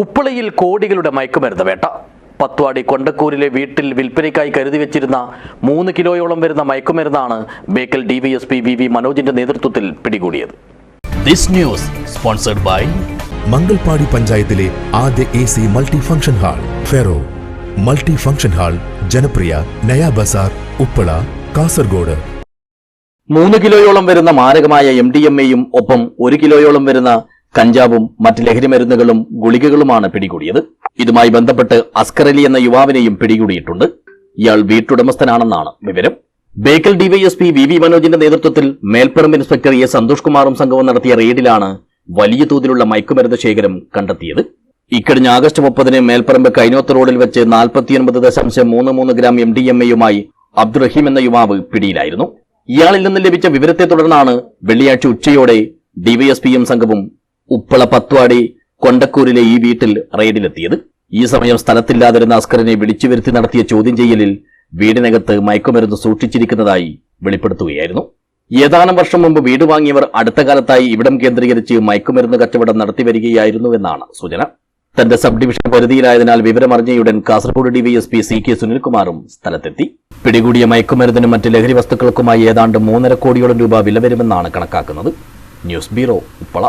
ഉപ്പളയിൽ കോടികളുടെ മയക്കുമരുന്ന് വേട്ട. പത്വാടി കൊണ്ടക്കൂരിലെ വീട്ടിൽ വിൽപ്പനയ്ക്കായി കരുതി വെച്ചിരുന്ന മൂന്ന് കിലോയോളം വരുന്ന മയക്കുമരുന്നാണ് ബേക്കൽ ഡി വി വി മനോജിന്റെ നേതൃത്വത്തിൽ പിടികൂടിയത്. This news sponsored by Mangalpady പഞ്ചായത്തിലെ ആദ്യ A C multi function hall ferro. Multi function hall ജനപ്രിയ നയാ ബസാർ ഉപ്പള കാസർഗോഡ്. മൂന്ന് കിലോയോളം വരുന്ന മാരകമായ എം ഡി എം എയും ഒപ്പം ഒരു കിലോയോളം വരുന്ന കഞ്ചാവും മറ്റ് ലഹരിമരുന്നുകളും ഗുളികകളുമാണ് പിടികൂടിയത്. ഇതുമായി ബന്ധപ്പെട്ട് അസ്കറലി എന്ന യുവാവിനെയും പിടികൂടിയിട്ടുണ്ട്. ഇയാൾ വീട്ടുടമസ്ഥനാണെന്നാണ് വിവരം. ബേക്കൽ ഡിവൈഎസ്പി വി വി മനോജിന്റെ നേതൃത്വത്തിൽ മേൽപ്പുറം ഇൻസ്പെക്ടർ എ സന്തോഷ് കുമാറും സംഘവും നടത്തിയ റെയ്ഡിലാണ് വലിയ തോതിലുള്ള മയക്കുമരുന്ന് ശേഖരം കണ്ടെത്തിയത്. ഇക്കഴിഞ്ഞ ആഗസ്റ്റ് മുപ്പതിന് മേൽപ്പറമ്പ് കൈനോത്ത് റോഡിൽ വെച്ച് നാൽപ്പത്തിയൊൻപത് ദശാംശം മൂന്ന് മൂന്ന് ഗ്രാം എം ഡി എം എയുമായി അബ്ദുറഹീം എന്ന യുവാവ് പിടിയിലായിരുന്നു. ഇയാളിൽ നിന്ന് ലഭിച്ച വിവരത്തെ തുടർന്നാണ് വെള്ളിയാഴ്ച ഉച്ചയോടെ ഡിവൈഎസ്പിയും സംഘവും ഉപ്പള പത്വാടി കൊണ്ടക്കൂരിലെ ഈ വീട്ടിൽ റെയ്ഡിലെത്തിയത്. ഈ സമയം സ്ഥലത്തില്ലാതിരുന്ന അസ്കറിനെ വിളിച്ചു വരുത്തി നടത്തിയ ചോദ്യം ചെയ്യലിൽ വീടിനകത്ത് മയക്കുമരുന്ന് സൂക്ഷിച്ചിരിക്കുന്നതായി വെളിപ്പെടുത്തുകയായിരുന്നു. ഏതാനും വർഷം മുമ്പ് വീട് വാങ്ങിയവർ അടുത്ത കാലത്തായി ഇവിടം കേന്ദ്രീകരിച്ച് മയക്കുമരുന്ന് കച്ചവടം നടത്തിവരികയായിരുന്നുവെന്നാണ് സൂചന. തന്റെ സബ് ഡിവിഷൻ പരിധിയിലായതിനാൽ വിവരമറിഞ്ഞയുടൻ കാസർഗോഡ് ഡിവൈഎസ്പി സി കെ സുനിൽകുമാറും സ്ഥലത്തെത്തി. പിടികൂടിയ മയക്കുമരുന്നിനും മറ്റ് ലഹരി വസ്തുക്കൾക്കുമായി ഏതാണ്ട് മൂന്നര കോടിയോളം രൂപ വില വരുമെന്നാണ് കണക്കാക്കുന്നത്. News bureau Uppala.